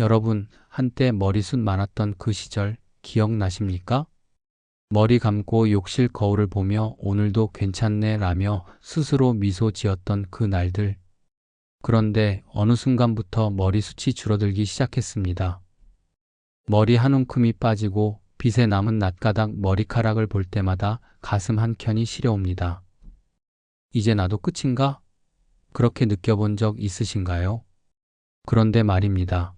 여러분, 한때 머리숱 많았던 그 시절 기억나십니까? 머리 감고 욕실 거울을 보며 오늘도 괜찮네 라며 스스로 미소 지었던 그 날들. 그런데 어느 순간부터 머리숱이 줄어들기 시작했습니다. 머리 한 움큼이 빠지고 빛에 남은 낯가닥 머리카락을 볼 때마다 가슴 한 켠이 시려옵니다. 이제 나도 끝인가? 그렇게 느껴본 적 있으신가요? 그런데 말입니다.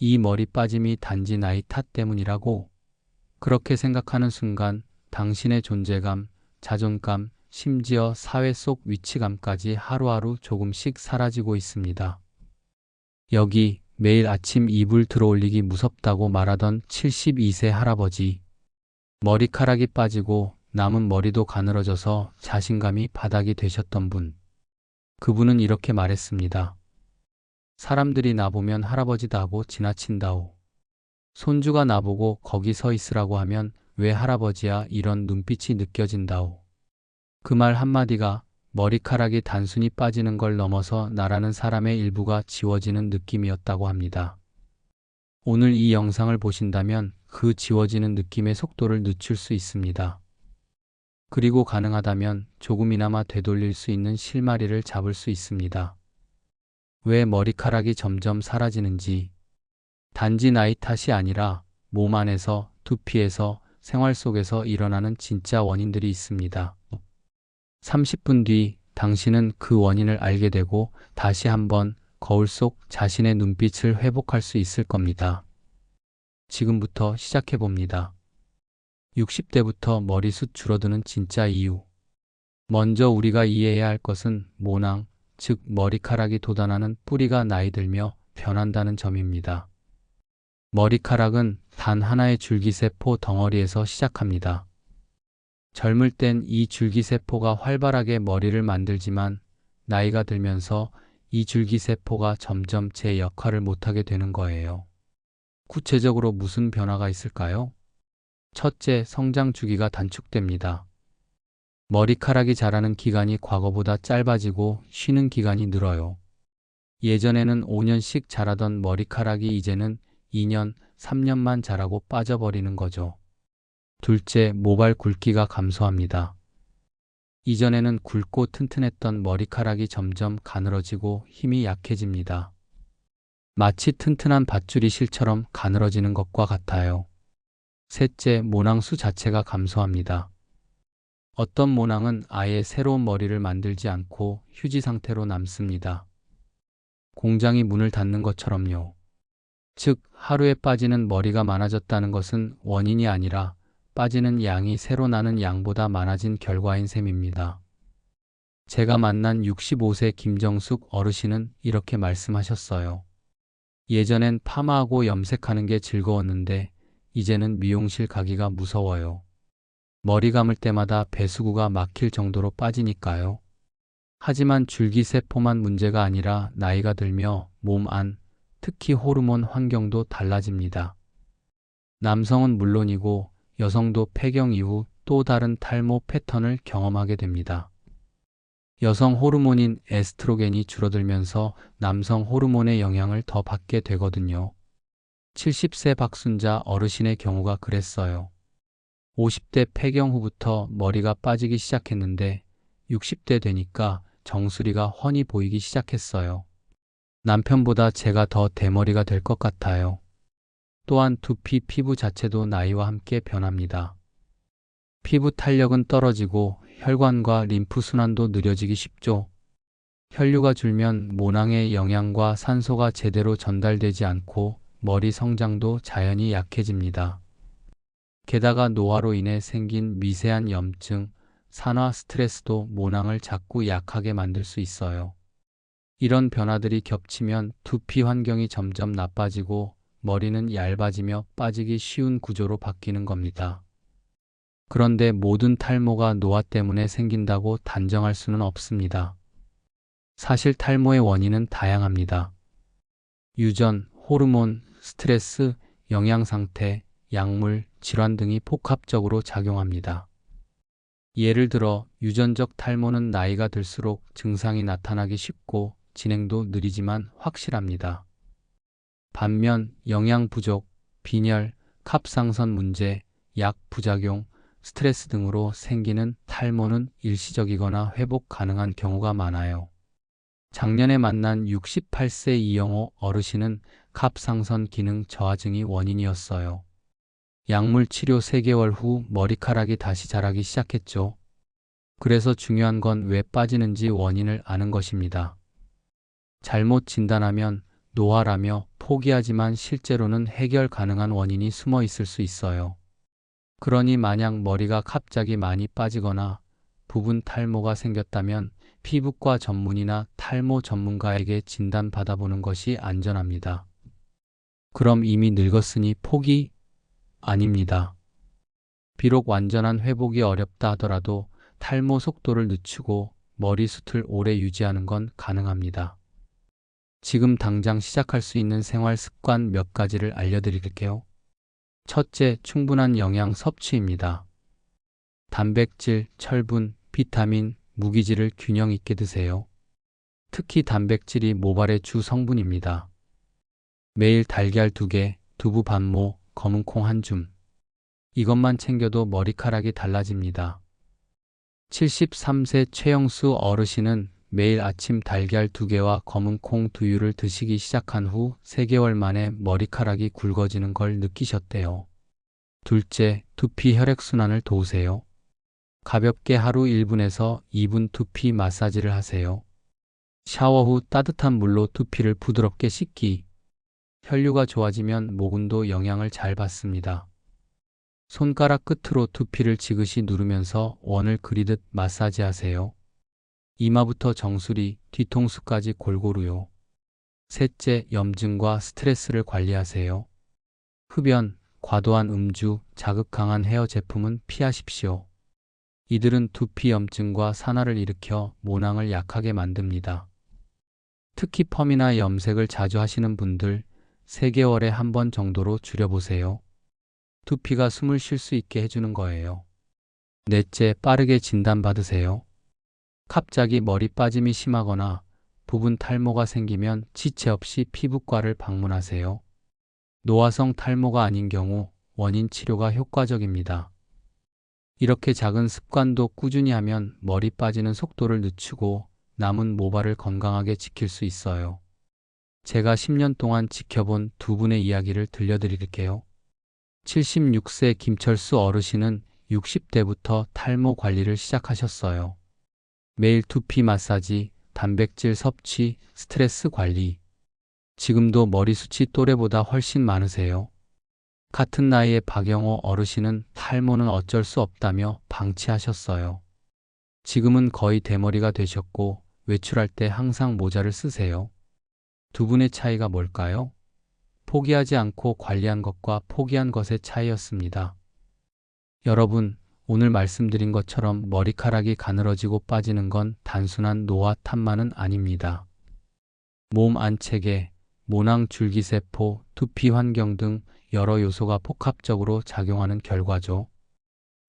이 머리 빠짐이 단지 나이 탓 때문이라고 그렇게 생각하는 순간 당신의 존재감, 자존감, 심지어 사회 속 위치감까지 하루하루 조금씩 사라지고 있습니다. 여기 매일 아침 이불 들어올리기 무섭다고 말하던 72세 할아버지. 머리카락이 빠지고 남은 머리도 가늘어져서 자신감이 바닥이 되셨던 분. 그분은 이렇게 말했습니다. 사람들이 나보면 할아버지다 하고 지나친다오. 손주가 나보고 거기 서 있으라고 하면 왜 할아버지야 이런 눈빛이 느껴진다오. 그 말 한마디가 머리카락이 단순히 빠지는 걸 넘어서 나라는 사람의 일부가 지워지는 느낌이었다고 합니다. 오늘 이 영상을 보신다면 그 지워지는 느낌의 속도를 늦출 수 있습니다. 그리고 가능하다면 조금이나마 되돌릴 수 있는 실마리를 잡을 수 있습니다. 왜 머리카락이 점점 사라지는지 단지 나이 탓이 아니라 몸 안에서, 두피에서, 생활 속에서 일어나는 진짜 원인들이 있습니다. 30분 뒤 당신은 그 원인을 알게 되고 다시 한번 거울 속 자신의 눈빛을 회복할 수 있을 겁니다. 지금부터 시작해 봅니다. 60대부터 머리숱 줄어드는 진짜 이유. 먼저 우리가 이해해야 할 것은 모낭, 즉 머리카락이 돋아나는 뿌리가 나이 들며 변한다는 점입니다. 머리카락은 단 하나의 줄기세포 덩어리에서 시작합니다. 젊을 땐 이 줄기세포가 활발하게 머리를 만들지만 나이가 들면서 이 줄기세포가 점점 제 역할을 못하게 되는 거예요. 구체적으로 무슨 변화가 있을까요? 첫째, 성장 주기가 단축됩니다. 머리카락이 자라는 기간이 과거보다 짧아지고 쉬는 기간이 늘어요. 예전에는 5년씩 자라던 머리카락이 이제는 2년, 3년만 자라고 빠져버리는 거죠. 둘째, 모발 굵기가 감소합니다. 이전에는 굵고 튼튼했던 머리카락이 점점 가늘어지고 힘이 약해집니다. 마치 튼튼한 밧줄이 실처럼 가늘어지는 것과 같아요. 셋째, 모낭수 자체가 감소합니다. 어떤 모낭은 아예 새로운 머리를 만들지 않고 휴지 상태로 남습니다. 공장이 문을 닫는 것처럼요. 즉, 하루에 빠지는 머리가 많아졌다는 것은 원인이 아니라 빠지는 양이 새로 나는 양보다 많아진 결과인 셈입니다. 제가 만난 65세 김정숙 어르신은 이렇게 말씀하셨어요. 예전엔 파마하고 염색하는 게 즐거웠는데 이제는 미용실 가기가 무서워요. 머리 감을 때마다 배수구가 막힐 정도로 빠지니까요. 하지만 줄기세포만 문제가 아니라 나이가 들며 몸 안, 특히 호르몬 환경도 달라집니다. 남성은 물론이고 여성도 폐경 이후 또 다른 탈모 패턴을 경험하게 됩니다. 여성 호르몬인 에스트로겐이 줄어들면서 남성 호르몬의 영향을 더 받게 되거든요. 70세 박순자 어르신의 경우가 그랬어요. 50대 폐경 후부터 머리가 빠지기 시작했는데 60대 되니까 정수리가 훤히 보이기 시작했어요. 남편보다 제가 더 대머리가 될 것 같아요. 또한 두피 피부 자체도 나이와 함께 변합니다. 피부 탄력은 떨어지고 혈관과 림프 순환도 느려지기 쉽죠. 혈류가 줄면 모낭의 영양과 산소가 제대로 전달되지 않고 머리 성장도 자연히 약해집니다. 게다가 노화로 인해 생긴 미세한 염증, 산화 스트레스도 모낭을 자꾸 약하게 만들 수 있어요. 이런 변화들이 겹치면 두피 환경이 점점 나빠지고 머리는 얇아지며 빠지기 쉬운 구조로 바뀌는 겁니다. 그런데 모든 탈모가 노화 때문에 생긴다고 단정할 수는 없습니다. 사실 탈모의 원인은 다양합니다. 유전, 호르몬, 스트레스, 영양 상태, 약물, 질환 등이 복합적으로 작용합니다. 예를 들어 유전적 탈모는 나이가 들수록 증상이 나타나기 쉽고 진행도 느리지만 확실합니다. 반면 영양 부족, 빈혈, 갑상선 문제, 약 부작용, 스트레스 등으로 생기는 탈모는 일시적이거나 회복 가능한 경우가 많아요. 작년에 만난 68세 이영호 어르신은 갑상선 기능 저하증이 원인이었어요. 약물 치료 3개월 후 머리카락이 다시 자라기 시작했죠. 그래서 중요한 건 왜 빠지는지 원인을 아는 것입니다. 잘못 진단하면 노화라며 포기하지만 실제로는 해결 가능한 원인이 숨어 있을 수 있어요. 그러니 만약 머리가 갑자기 많이 빠지거나 부분 탈모가 생겼다면 피부과 전문의나 탈모 전문가에게 진단 받아보는 것이 안전합니다. 그럼 이미 늙었으니 포기? 아닙니다. 비록 완전한 회복이 어렵다 하더라도 탈모 속도를 늦추고 머리숱을 오래 유지하는 건 가능합니다. 지금 당장 시작할 수 있는 생활 습관 몇 가지를 알려드릴게요. 첫째, 충분한 영양 섭취입니다. 단백질, 철분, 비타민, 무기질을 균형 있게 드세요. 특히 단백질이 모발의 주 성분입니다. 매일 달걀 2개, 두부 반모, 검은 콩 한 줌. 이것만 챙겨도 머리카락이 달라집니다. 73세 최영수 어르신은 매일 아침 달걀 2개와 검은 콩 두유를 드시기 시작한 후 3개월 만에 머리카락이 굵어지는 걸 느끼셨대요. 둘째, 두피 혈액순환을 도우세요. 가볍게 하루 1분에서 2분 두피 마사지를 하세요. 샤워 후 따뜻한 물로 두피를 부드럽게 씻기. 혈류가 좋아지면 모근도 영향을 잘 받습니다. 손가락 끝으로 두피를 지그시 누르면서 원을 그리듯 마사지 하세요. 이마부터 정수리, 뒤통수까지 골고루요. 셋째, 염증과 스트레스를 관리하세요. 흡연, 과도한 음주, 자극 강한 헤어 제품은 피하십시오. 이들은 두피 염증과 산화를 일으켜 모낭을 약하게 만듭니다. 특히 펌이나 염색을 자주 하시는 분들 3개월에 한 번 정도로 줄여보세요. 두피가 숨을 쉴 수 있게 해주는 거예요. 넷째, 빠르게 진단받으세요. 갑자기 머리 빠짐이 심하거나 부분 탈모가 생기면 지체 없이 피부과를 방문하세요. 노화성 탈모가 아닌 경우 원인 치료가 효과적입니다. 이렇게 작은 습관도 꾸준히 하면 머리 빠지는 속도를 늦추고 남은 모발을 건강하게 지킬 수 있어요. 제가 10년 동안 지켜본 두 분의 이야기를 들려드릴게요. 76세 김철수 어르신은 60대부터 탈모 관리를 시작하셨어요. 매일 두피 마사지, 단백질 섭취, 스트레스 관리. 지금도 머리숱이 또래보다 훨씬 많으세요. 같은 나이의 박영호 어르신은 탈모는 어쩔 수 없다며 방치하셨어요. 지금은 거의 대머리가 되셨고 외출할 때 항상 모자를 쓰세요. 두 분의 차이가 뭘까요? 포기하지 않고 관리한 것과 포기한 것의 차이였습니다. 여러분, 오늘 말씀드린 것처럼 머리카락이 가늘어지고 빠지는 건 단순한 노화 탓만은 아닙니다. 몸 안체계, 모낭 줄기세포, 두피 환경 등 여러 요소가 복합적으로 작용하는 결과죠.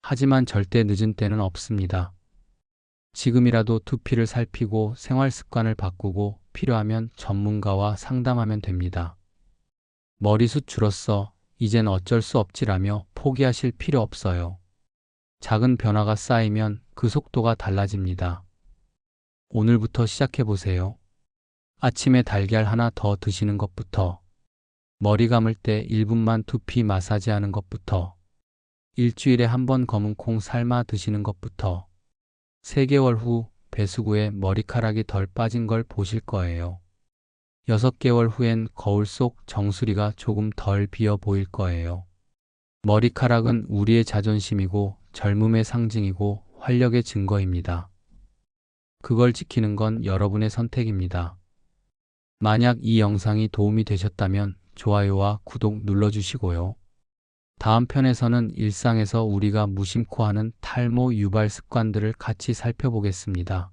하지만 절대 늦은 때는 없습니다. 지금이라도 두피를 살피고 생활 습관을 바꾸고 필요하면 전문가와 상담하면 됩니다. 머리숱 줄었어. 이젠 어쩔 수 없지라며 포기하실 필요 없어요. 작은 변화가 쌓이면 그 속도가 달라집니다. 오늘부터 시작해 보세요. 아침에 달걀 하나 더 드시는 것부터, 머리 감을 때 1분만 두피 마사지 하는 것부터, 일주일에 한 번 검은 콩 삶아 드시는 것부터, 3개월 후 배수구에 머리카락이 덜 빠진 걸 보실 거예요. 6개월 후엔 거울 속 정수리가 조금 덜 비어 보일 거예요. 머리카락은 우리의 자존심이고 젊음의 상징이고 활력의 증거입니다. 그걸 지키는 건 여러분의 선택입니다. 만약 이 영상이 도움이 되셨다면 좋아요와 구독 눌러주시고요. 다음 편에서는 일상에서 우리가 무심코 하는 탈모 유발 습관들을 같이 살펴보겠습니다.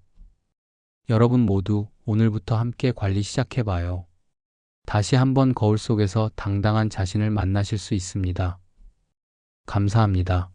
여러분 모두 오늘부터 함께 관리 시작해봐요. 다시 한번 거울 속에서 당당한 자신을 만나실 수 있습니다. 감사합니다.